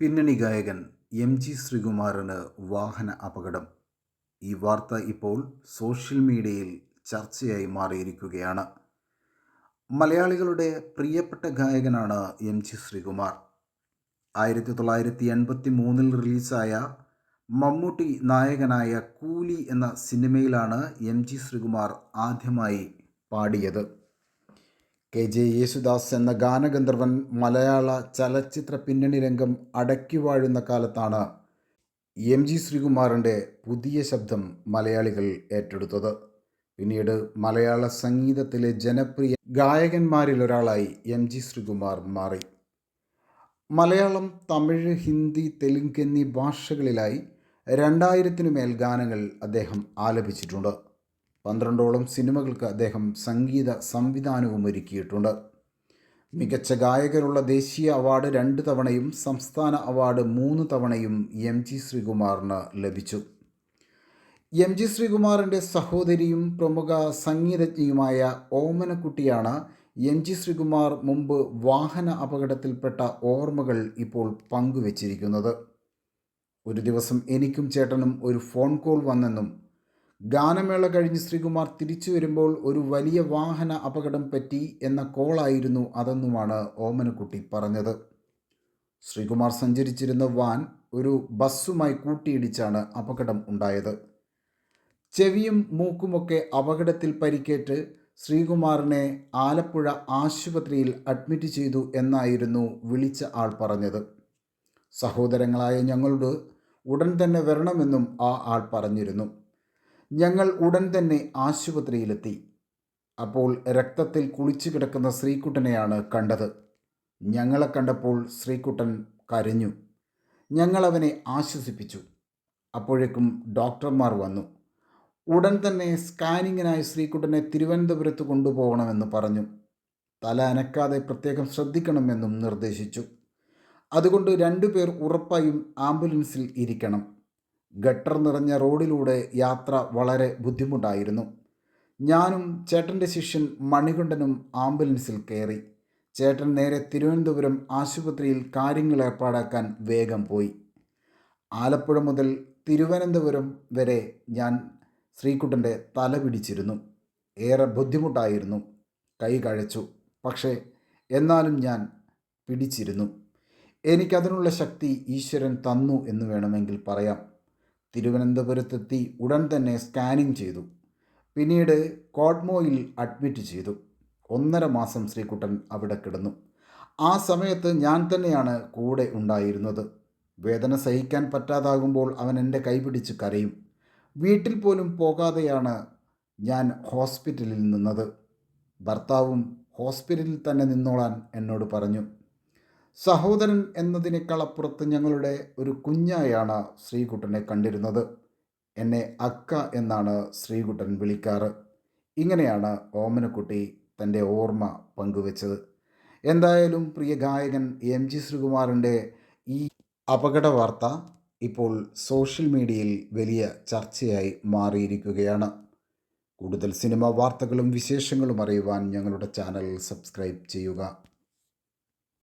പിന്നണി ഗായകൻ M G ശ്രീകുമാറിന് വാഹന അപകടം. ഈ വാർത്ത ഇപ്പോൾ സോഷ്യൽ മീഡിയയിൽ ചർച്ചയായി മാറിയിരിക്കുകയാണ്. മലയാളികളുടെ പ്രിയപ്പെട്ട ഗായകനാണ് എം ജി ശ്രീകുമാർ. ആയിരത്തി തൊള്ളായിരത്തി എൺപത്തി മൂന്നിൽ റിലീസായ മമ്മൂട്ടി നായകനായ കൂലി എന്ന സിനിമയിലാണ് എം ജി ശ്രീകുമാർ ആദ്യമായി പാടിയത്. കെ ജെ യേശുദാസ് എന്ന ഗാനഗന്ധർവൻ മലയാള ചലച്ചിത്ര പിന്നണി രംഗം അടക്കി വാഴുന്ന കാലത്താണ് എം ജി ശ്രീകുമാറിന്റെ പുതിയ ശബ്ദം മലയാളികൾ ഏറ്റെടുത്തത്. പിന്നീട് മലയാള സംഗീതത്തിലെ ജനപ്രിയ ഗായകന്മാരിലൊരാളായി എം ജി ശ്രീകുമാർ മാറി. മലയാളം തമിഴ് ഹിന്ദി തെലുങ്ക് എന്നീ ഭാഷകളിലായി രണ്ടായിരത്തിനു മേൽ ഗാനങ്ങൾ അദ്ദേഹം ആലപിച്ചിട്ടുണ്ട്. പന്ത്രണ്ടോളം സിനിമകൾക്ക് അദ്ദേഹം സംഗീത സംവിധാനവും ഒരുക്കിയിട്ടുണ്ട്. മികച്ച ഗായകരുള്ള ദേശീയ അവാർഡ് രണ്ട് തവണയും സംസ്ഥാന അവാർഡ് മൂന്ന് തവണയും എം ജി ശ്രീകുമാറിന് ലഭിച്ചു. എം ജി ശ്രീകുമാറിന്റെ സഹോദരിയും പ്രമുഖ സംഗീതജ്ഞയുമായ ഓമനക്കുട്ടിയാണ് എം ജി ശ്രീകുമാർ മുമ്പ് വാഹന അപകടത്തിൽപ്പെട്ട ഓർമ്മകൾ ഇപ്പോൾ പങ്കുവച്ചിരിക്കുന്നത്. ഒരു ദിവസം എനിക്കും ചേട്ടനും ഒരു ഫോൺ കോൾ വന്നെന്നും ഗാനമേള കഴിഞ്ഞ് ശ്രീകുമാർ തിരിച്ചു വരുമ്പോൾ ഒരു വലിയ വാഹന അപകടം പറ്റി എന്ന കോളായിരുന്നു അതെന്നുമാണ് ഓമനക്കുട്ടി പറഞ്ഞത്. ശ്രീകുമാർ സഞ്ചരിച്ചിരുന്ന വാൻ ഒരു ബസ്സുമായി കൂട്ടിയിടിച്ചാണ് അപകടം ഉണ്ടായത്. ചെവിയും മൂക്കുമൊക്കെ അപകടത്തിൽ പരിക്കേറ്റ് ശ്രീകുമാറിനെ ആലപ്പുഴ ആശുപത്രിയിൽ അഡ്മിറ്റ് ചെയ്തു എന്നായിരുന്നു വിളിച്ച ആൾ പറഞ്ഞത്. സഹോദരങ്ങളായ ഞങ്ങളോട് ഉടൻ തന്നെ വരണമെന്നും ആ ആൾ പറഞ്ഞിരുന്നു. ഞങ്ങൾ ഉടൻ തന്നെ ആശുപത്രിയിലെത്തി. അപ്പോൾ രക്തത്തിൽ കുളിച്ചു കിടക്കുന്ന ശ്രീകുട്ടനെയാണ് കണ്ടത്. ഞങ്ങളെ കണ്ടപ്പോൾ ശ്രീകുട്ടൻ കരഞ്ഞു. ഞങ്ങളവനെ ആശ്വസിപ്പിച്ചു. അപ്പോഴേക്കും ഡോക്ടർമാർ വന്നു. ഉടൻ തന്നെ സ്കാനിങ്ങിനായി ശ്രീകുട്ടനെ തിരുവനന്തപുരത്ത് കൊണ്ടുപോകണമെന്ന് പറഞ്ഞു. തല അനക്കാതെ പ്രത്യേകം ശ്രദ്ധിക്കണമെന്നും നിർദ്ദേശിച്ചു. അതുകൊണ്ട് രണ്ടുപേർ ഉറപ്പായും ആംബുലൻസിൽ ഇരിക്കണം. ഗട്ടർ നിറഞ്ഞ റോഡിലൂടെ യാത്ര വളരെ ബുദ്ധിമുട്ടായിരുന്നു. ഞാനും ചേട്ടന്റെ ശിഷ്യൻ മണികണ്ഠനും ആംബുലൻസിൽ കയറി. ചേട്ടൻ നേരെ തിരുവനന്തപുരം ആശുപത്രിയിൽ കാര്യങ്ങൾ ഏർപ്പാടാക്കാൻ വേഗം പോയി. ആലപ്പുഴ മുതൽ തിരുവനന്തപുരം വരെ ഞാൻ ശ്രീകുട്ടന്റെ തല പിടിച്ചിരുന്നു. ഏറെ ബുദ്ധിമുട്ടായിരുന്നു. കൈ കഴച്ചു. പക്ഷേ എന്നാലും ഞാൻ പിടിച്ചിരുന്നു. എനിക്കതിനുള്ള ശക്തി ഈശ്വരൻ തന്നു എന്ന് വേണമെങ്കിൽ പറയാം. തിരുവനന്തപുരത്തെത്തി ഉടൻ തന്നെ സ്കാനിങ് ചെയ്തു. പിന്നീട് കോഡ്മോയിൽ അഡ്മിറ്റ് ചെയ്തു. ഒന്നര മാസം ശ്രീകുട്ടൻ അവിടെ കിടന്നു. ആ സമയത്ത് ഞാൻ തന്നെയാണ് കൂടെ ഉണ്ടായിരുന്നത്. വേദന സഹിക്കാൻ പറ്റാതാകുമ്പോൾ അവൻ എന്റെ കൈപിടിച്ച് കരയും. വീട്ടിൽ പോലും പോകാതെയാണ് ഞാൻ ഹോസ്പിറ്റലിൽ നിന്നത്. ഭർത്താവും ഹോസ്പിറ്റലിൽ തന്നെ നിന്നോളാൻ എന്നോട് പറഞ്ഞു. സഹോദരൻ എന്നതിനേക്കാളപ്പുറത്ത് ഞങ്ങളുടെ ഒരു കുഞ്ഞായാണ് ശ്രീകുട്ടനെ കണ്ടിരുന്നത്. എന്നെ അക്ക എന്നാണ് ശ്രീകുട്ടൻ വിളിക്കാറ്. ഇങ്ങനെയാണ് ഓമനക്കുട്ടി തന്റെ ഓർമ്മ പങ്കുവച്ചത്. എന്തായാലും പ്രിയ ഗായകൻ എം ജി ശ്രീകുമാറിന്റെ ഈ അപകട വാർത്ത ഇപ്പോൾ സോഷ്യൽ മീഡിയയിൽ വലിയ ചർച്ചയായി മാറിയിരിക്കുകയാണ്. കൂടുതൽ സിനിമ വാർത്തകളും വിശേഷങ്ങളും അറിയുവാൻ ഞങ്ങളുടെ ചാനൽ സബ്സ്ക്രൈബ് ചെയ്യുക.